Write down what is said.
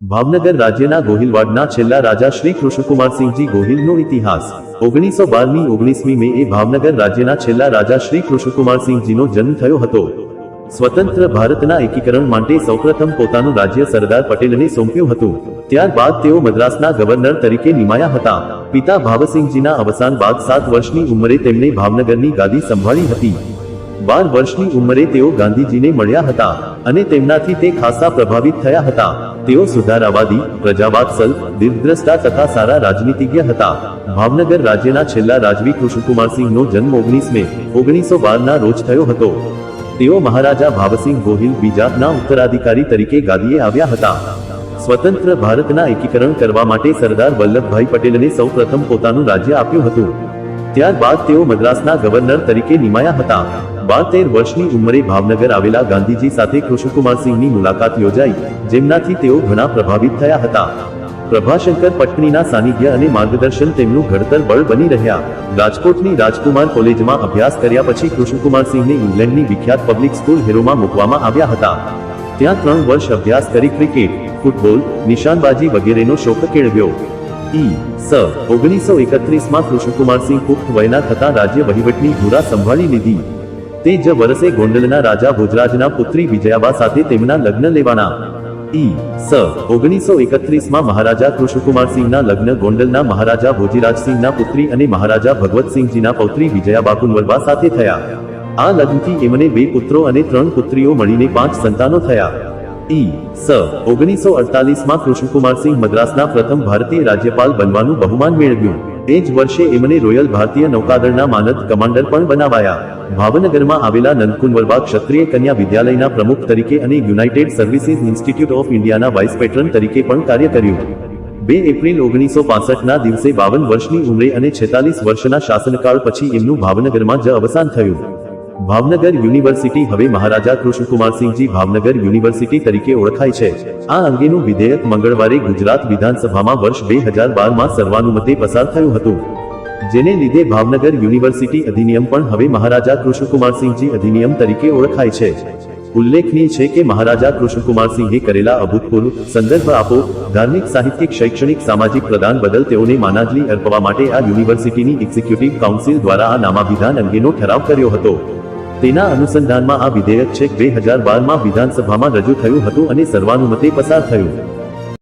ભાવનગર રાજ્યના ગોહિલવાડના છેલ્લા રાજા શ્રી કૃષ્ણકુમારસિંહજી ગોહિલનો ઇતિહાસ. ઓગણીસો બારની ઓગણીસમી મે એ ભાવનગર રાજ્યના છેલ્લા રાજા શ્રી કૃષ્ણકુમારસિંહજીનો જન્મ થયો હતો. સ્વતંત્ર ભારતના એકીકરણ માટે સૌપ્રથમ પોતાનું રાજ્ય સરદાર પટેલને સોંપ્યું હતું. ત્યારબાદ તેઓ મદ્રાસના ગવર્નર તરીકે નિમાયા હતા. પિતા ભાવસિંહજીના અવસાન બાદ સાત વર્ષની ઉંમરે તેમણે ભાવનગરની ગાદી સંભાળી હતી. બાર વર્ષની ઉંમરે તેઓ ગાંધીજીને મળ્યા હતા અને તેમનાથી તે ખાસા પ્રભાવિત થયા હતા. તેઓ સુધારાવાદી પ્રજાવાત્સલ દીર્ઘદ્રષ્ટા તથા સારા રાજનીતિજ્ઞ હતા. ભાવનગર રાજ્યના છેલ્લા રાજવી કૃષ્ણકુમારસિંહનો જન્મ ઓગણીસ મે, ઓગણીસો બારના રોજ થયો હતો. તેઓ મહારાજા ભાવસિંહ ગોહિલ બીજાના ઉત્તરાધિકારી તરીકે ગાદીએ આવ્યા હતા. સ્વતંત્ર ભારતના એકીકરણ કરવા માટે સરદાર વલ્લભભાઈ પટેલને સૌ પ્રથમ પોતાનું રાજ્ય આપ્યું હતું. ત્યારબાદ તેઓ મદ્રાસના ગવર્નર તરીકે નિમાયા હતા. બાર તેર વર્ષની ઉંમરે ભાવનગર આવેલા ગાંધીજી સાથે કૃષ્ણકુમારસિંહની મુલાકાત યોજાઈ, જેમનાથી તેઓ ઘણા પ્રભાવિત થયા હતા. પ્રભાશંકર પટણીના સાનિધ્ય અને માર્ગદર્શન તેમનું ઘડતર બળ બની રહ્યા. રાજકોટની રાજકુમાર કોલેજમાં અભ્યાસ કર્યા પછી કૃષ્ણકુમારસિંહને ઇંગ્લેન્ડની વિખ્યાત પબ્લિક સ્કૂલ હેરોમાં મૂકવામાં આવ્યા હતા. ત્યાં ત્રણ વર્ષ અભ્યાસ કરી ક્રિકેટ, ફૂટબોલ, નિશાનબાજી વગેરેનો શોખ કેળવ્યો. ઈ, સ, ઓગણીસો એકત્રીસમાં કૃષ્ણકુમારસિંહ પુખ્ત વયના થતા રાજ્ય વહીવટની ધુરા સંભાળી લીધી. તે જ વર્ષે ગોંડલના રાજા ભોજરાજના પુત્રી વિજયાબા સાથે તેમના લગ્ન લેવાના. ઈ સ ઓગણીસો એકત્રીસમાં મહારાજા કૃષ્ણકુમારસિંહના લગ્ન ગોંડલના મહારાજા ભોજીરાજસિંહના પુત્રી અને મહારાજા ભગવતસિંહજીના પૌત્રી વિજયાબા કુંવરબા સાથે થયા. આ લગ્નથી એમને બે પુત્રો અને ત્રણ પુત્રીઓ મળીને પાંચ સંતાનો થયા. ઈ સ ઓગણીસો અડતાલીસમાં કૃષ્ણકુમારસિંહ મદ્રાસના પ્રથમ ભારતીય રાજ્યપાલ બનવાનું બહુમાન મેળવ્યું. એ જ વર્ષે એમને રોયલ ભારતીય નૌકાદળના માનદ કમાન્ડર પણ બનાવાયા. ભાવનગરમાં આવેલા નંદકુંવરબા ક્ષત્રિય કન્યા વિદ્યાલયના પ્રમુખ તરીકે અને યુનાઇટેડ સર્વિસીસ ઇન્સ્ટિટ્યૂટ ઓફ ઇન્ડિયાના વાઇસ પેટ્રન તરીકે પણ કાર્ય કર્યું. બે એપ્રિલ ઓગણીસો પાસઠના દિવસે બાવન વર્ષની ઉંમરે અને છેતાલીસ વર્ષના શાસનકાળ પછી એમનું ભાવનગરમાં જ અવસાન થયું. ભાવનગર યુનિવર્સિટી હવે મહારાજા કૃષ્ણકુમારસિંહજી ભાવનગર યુનિવર્સિટી તરીકે ઓળખાય છે. આ અંગેનું વિધેયક મંગળવારે ગુજરાત વિધાનસભામાં વર્ષ બે હજાર બારમાં સર્વાનુમતે પસાર થયું હતું. જેને લીધે ભાવનગર યુનિવર્સિટી અધિનિયમ પણ હવે મહારાજા કૃષ્ણકુમારસિંહજી અધિનિયમ તરીકે ઓળખાય છે. ઉલ્લેખનીય છે કે મહારાજા કૃષ્ણકુમારસિંહે કરેલા અભૂતપૂર્વ સંદર્ભ આપો, ધાર્મિક, સાહિત્યિક, શૈક્ષણિક, સામાજિક પ્રદાન બદલ તેઓને માનાજલી અર્પવા માટે આ યુનિવર્સિટીની એક્ઝિક્યુટિવ કાઉન્સિલ દ્વારા આ નામાભિધાન અંગેનો ઠરાવ કર્યો હતો. તેના અનુસંધાનમાં આ વિધેયક છેક બે હજાર બારમાં વિધાનસભામાં રજૂ થયું હતું અને સર્વાનુમતે પસાર થયું.